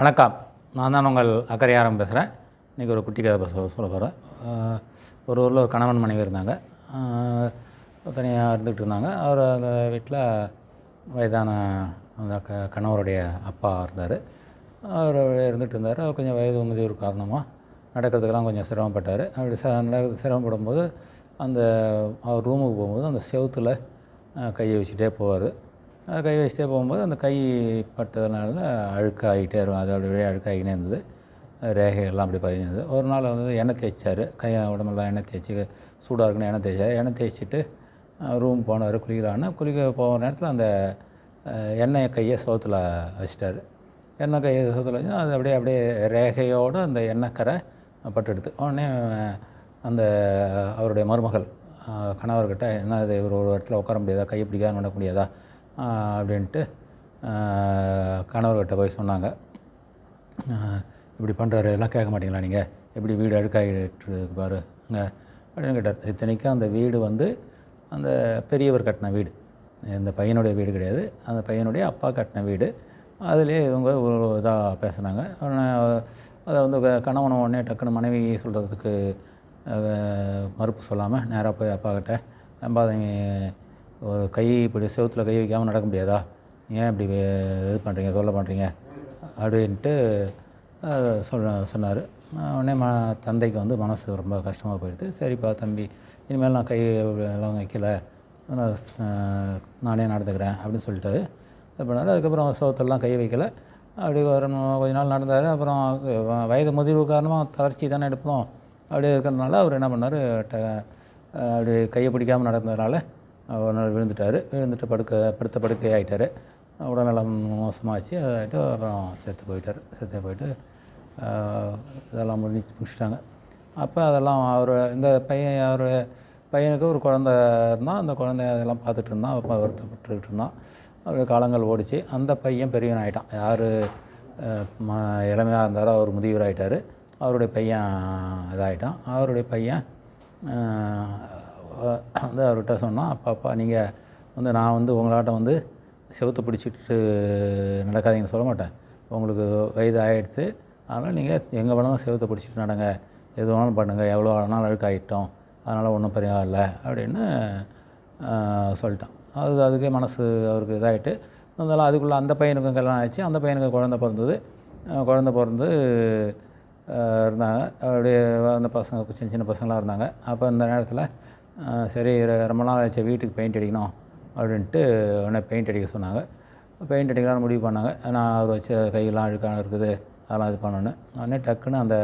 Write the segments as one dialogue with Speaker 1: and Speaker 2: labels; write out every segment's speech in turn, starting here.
Speaker 1: வணக்கம். நான் தான் உங்கள் அக்கறையாரம் பேசுகிறேன் இன்றைக்கி ஒரு குட்டி கதை பேச சொல்ல போகிறேன் ஒரு ஊரில் ஒரு கணவன் மனைவி இருந்தாங்க. தனியாக இருந்துகிட்டு இருந்தாங்க. அவர் அந்த வீட்டில் வயதான அந்த க கணவருடைய அப்பா இருந்தார். அவர் இருந்துகிட்டு இருந்தார். அவர் கொஞ்சம் வயது முதியோர் காரணமாக நடக்கிறதுக்கெல்லாம் கொஞ்சம் சிரமப்பட்டார். அப்படி ச நடக்கிறது சிரமப்படும்போது அந்த அவர் ரூமுக்கு போகும்போது அந்த செவுத்தில் கையை வச்சுட்டே போவார். கை வச்சுட்டே போகும்போது அந்த கை பட்டதுனால அழுக்காகிட்டே இருக்கும். அது அப்படியே அழுக்காகினே இருந்தது ரேகைகள்லாம் அப்படி பதிஞ்சிருந்தது. ஒரு நாள் வந்து எண்ணெய் தேய்ச்சார் கை உடம்பெல்லாம் எண்ணெய் தேய்ச்சி சூடாக இருக்குன்னு எண்ணெய் தேய்ச்சார். எண்ணெய் தேய்ச்சிட்டு ரூம் போனார் குளிக்கலான்னு குளிக்க போகிற நேரத்தில் அந்த எண்ணெய் கையை சோத்தில் வச்சிட்டாரு. எண்ணெய் கையை சோத்தில் வச்சு அது அப்படியே அப்படியே ரேகையோடு அந்த எண்ணெய் கரை பட்டெடுத்து. உடனே அந்த அவருடைய மருமகள் கணவர்கிட்ட என்ன இது இவர் ஒரு இடத்துல உட்கார முடியாதா? கையை பிடிக்காத நடக்க முடியாதா? அப்படின்ட்டு கணவர்கிட்ட போய் சொன்னாங்க. இப்படி பண்ணுறாரு இதெல்லாம் கேட்க மாட்டீங்களா நீங்கள் எப்படி வீடு அழுக்காகிட்டு பாருங்க அப்படின்னு கேட்டார். இத்தனைக்கும் அந்த வீடு வந்து அந்த பெரியவர் கட்டின வீடு. இந்த பையனுடைய வீடு கிடையாது. அந்த பையனுடைய அப்பா கட்டின வீடு. அதிலே இவங்க ஒரு இதாக பேசுனாங்க. அதை வந்து கணவனை உடனே டக்குன்னு மனைவி சொல்கிறதுக்கு மறுப்பு சொல்லாமல் நேராக போய் அப்பா கிட்ட நம்பாதீங்க கை இப்படி செவத்தில் கை வைக்காமல் நடக்க முடியாதா? ஏன் இப்படி இது பண்ணுறீங்க தொல்லை பண்ணுறீங்க அப்படின்ட்டு சொல்ல சொன்னார். உடனே ம தந்தைக்கு வந்து மனசு ரொம்ப கஷ்டமாக போயிடுது. சரிப்பா தம்பி இனிமேல் நான் கை எல்லாம் வைக்கல. நானே நடந்துக்கிறேன் அப்படின்னு சொல்லிட்டு இது பண்ணார். அதுக்கப்புறம் சோத்தெல்லாம் கை வைக்கல. அப்படி ஒரு கொஞ்ச நாள் நடந்தார். அப்புறம் வயது முதிர்வு காரணமாக தளர்ச்சி தானே எடுப்போம். அப்படியே இருக்கிறதுனால அவர் என்ன பண்ணார் அப்படி கையை பிடிக்காமல் நடந்ததுனால ஒரு நாள் விழுந்துட்டார். விழுந்துட்டு படுக்க படுத்த படுக்கை ஆகிட்டார் உடல்நலம் மோசமாச்சு. அதாகிட்டு அப்புறம் செத்து போயிட்டார். செத்து போயிட்டு இதெல்லாம் முடிஞ்சு முடிச்சிட்டாங்க. அப்போ அதெல்லாம் அவர் இந்த பையன் அவர் பையனுக்கு ஒரு குழந்த இருந்தால் அந்த குழந்தைய அதெல்லாம் பார்த்துட்டு இருந்தான். அப்போ வருத்தப்பட்டுக்கிட்டு இருந்தான். அவருடைய காலங்கள் ஓடிச்சு. அந்த பையன் பெரியவன் ஆகிட்டான் யார் ம இளமையாக இருந்தாரோ அவர் முதியவராகிட்டார் அவருடைய பையன் இதாகிட்டான் அவருடைய பையன் வந்து அவர்கிட்ட சொன்னால் அப்பா அப்பா நீங்கள் வந்து நான் வந்து உங்களாட்ட வந்து செவத்து பிடிச்சிட்டு நடக்காதீங்கன்னு சொல்ல மாட்டேன். உங்களுக்கு வயது ஆகிடுச்சு அதனால் நீங்கள் எங்கே வேணாலும் செவத்தை பிடிச்சிட்டு நடங்க. எது வேணாலும் பண்ணுங்கள் எவ்வளோ வேணாலும் அழுக்காகிட்டோம் அதனால் ஒன்றும் பரவாயில்ல. அப்படின்னு சொல்லிட்டான். அது அதுக்கே மனசு அவருக்கு இதாகிட்டு இருந்தாலும் அதுக்குள்ளே அந்த பையனுக்கும் கல்யாணம் ஆச்சு அந்த பையனுக்கு குழந்த பிறந்தது. குழந்த பிறந்து இருந்தாங்க. அப்படியே அந்த பசங்க சின்ன சின்ன பசங்களாக இருந்தாங்க. அப்போ இந்த நேரத்தில் சரி ரொம்ப நாள் ஆச்சு வீட்டுக்கு பெயிண்ட் அடிக்கணும் அப்படின்ட்டு உடனே பெயிண்ட் அடிக்க சொன்னாங்க. பெயிண்ட் அடிக்கலாம்னு முடிவு பண்ணாங்க. நான் அவர் வச்ச கையெல்லாம் அழுக்கான இருக்குது அதெல்லாம் இது பண்ணோன்னு. உடனே டக்குன்னு அந்த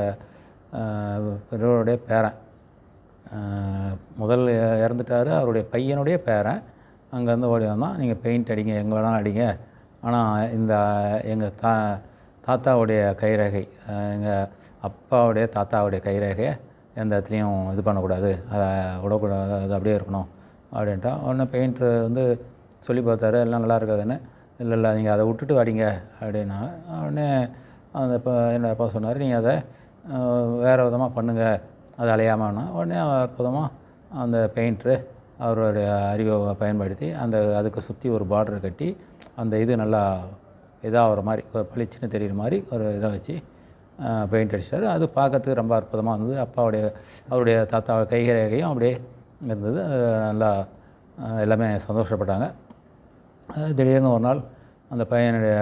Speaker 1: பெரியவருடைய பேரன் முதல் இறந்துட்டார். அவருடைய பையனுடைய பேரன் அங்கேருந்து ஓடி வந்தான். நீங்கள் பெயிண்ட் அடிங்க எங்கே வேணாலும் அடிங்க. ஆனால் இந்த எங்கள் தா தாத்தாவுடைய கைரேகை எங்கள் அப்பாவுடைய தாத்தாவுடைய கைரேகையை எந்த இடத்துலையும் இது பண்ணக்கூடாது. அதை விடக்கூடாது அது அப்படியே இருக்கணும் அப்படின்ட்டா. உடனே பெயிண்ட்ரு வந்து சொல்லி பார்த்தாரு எல்லாம் நல்லா இருக்காதுன்னு. இல்லை இல்லை நீங்கள் அதை விட்டுட்டு வாடிங்க. அப்படின்னா உடனே அந்த இப்போ என்ன அப்பா சொன்னார் நீங்கள் அதை வேறு விதமாக பண்ணுங்கள் அது அலையாமன்னா. உடனே அற்புதமாக அந்த பெயிண்ட்ரு அவருடைய அறிவை பயன்படுத்தி அந்த அதுக்கு சுற்றி ஒரு பார்டர் கட்டி அந்த இது நல்லா இதாகிற ஒரு மாதிரி பளிச்சுன்னு தெரிகிற மாதிரி ஒரு இதை வச்சு பெயிண்ட் அடிச்சிட்டார் அது பார்க்கறதுக்கு ரொம்ப அற்புதமாக இருந்தது. அப்பாவுடைய அவருடைய தாத்தா கைரேகையும் அப்படியே இருந்தது. நல்லா எல்லாமே சந்தோஷப்பட்டாங்க. திடீர்னு ஒரு நாள் அந்த பையனுடைய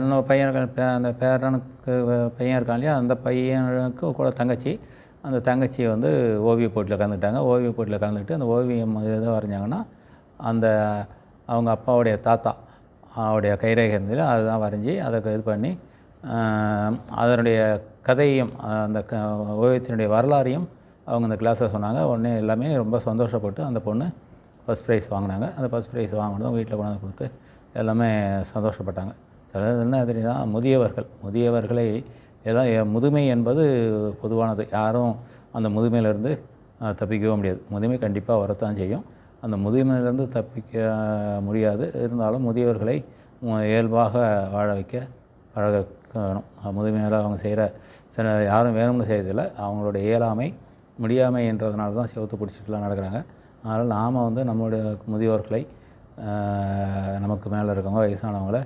Speaker 1: இன்னும் பையன் அந்த பேரனுக்கு பையன் இருக்கான் இல்லையா? அந்த பையனுக்கு கூட தங்கச்சி. அந்த தங்கச்சி வந்து ஓவிய போட்டியில் கலந்துக்கிட்டாங்க. ஓவிய போட்டியில் கலந்துக்கிட்டு அந்த ஓவியம் எதை வரைஞ்சாங்கன்னா அந்த அவங்க அப்பாவுடைய தாத்தா அவருடைய கைரேகை இருந்தது அதுதான் வரைஞ்சி அதை இது பண்ணி அதனுடைய கதையும் அந்த க ஓவியத்தினுடைய வரலாறையும் அவங்க அந்த கிளாஸில் சொன்னாங்க. உடனே எல்லாமே ரொம்ப சந்தோஷப்பட்டு அந்த பொண்ணு ஃபஸ்ட் ப்ரைஸ் வாங்கினாங்க. அந்த ஃபஸ்ட் ப்ரைஸ் வாங்கினதும் வீட்டில் கொண்டாந்து கொடுத்து எல்லாமே சந்தோஷப்பட்டாங்க. சில என்ன தான் முதியவர்கள். முதியவர்களை எல்லாம் முதுமை என்பது பொதுவானது. யாரும் அந்த முதுமையிலேருந்து தப்பிக்கவே முடியாது. முதுமை கண்டிப்பாக வரத்தான் செய்யும். அந்த முதுமையிலேருந்து தப்பிக்க முடியாது. இருந்தாலும் முதியவர்களை இயல்பாக வாழ வைக்க பழகணும் முதுமையால் அவங்க செய்கிற சில யாரும் வேணும்னு செய்யறதில்லை அவங்களுடைய இயலாமை முடியாமை என்றதுனால தான் செவத்து பிடிச்சிட்டுலாம் நடக்கிறாங்க. அதனால் நாம் வந்து நம்மளுடைய முதியோர்களை நமக்கு மேலே இருக்கவங்க வயசானவங்கள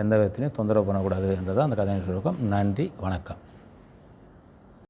Speaker 1: எந்த விதத்துலையும் தொந்தரவு பண்ணக்கூடாது என்றது அந்த கதையின் சுருக்கம். நன்றி வணக்கம்.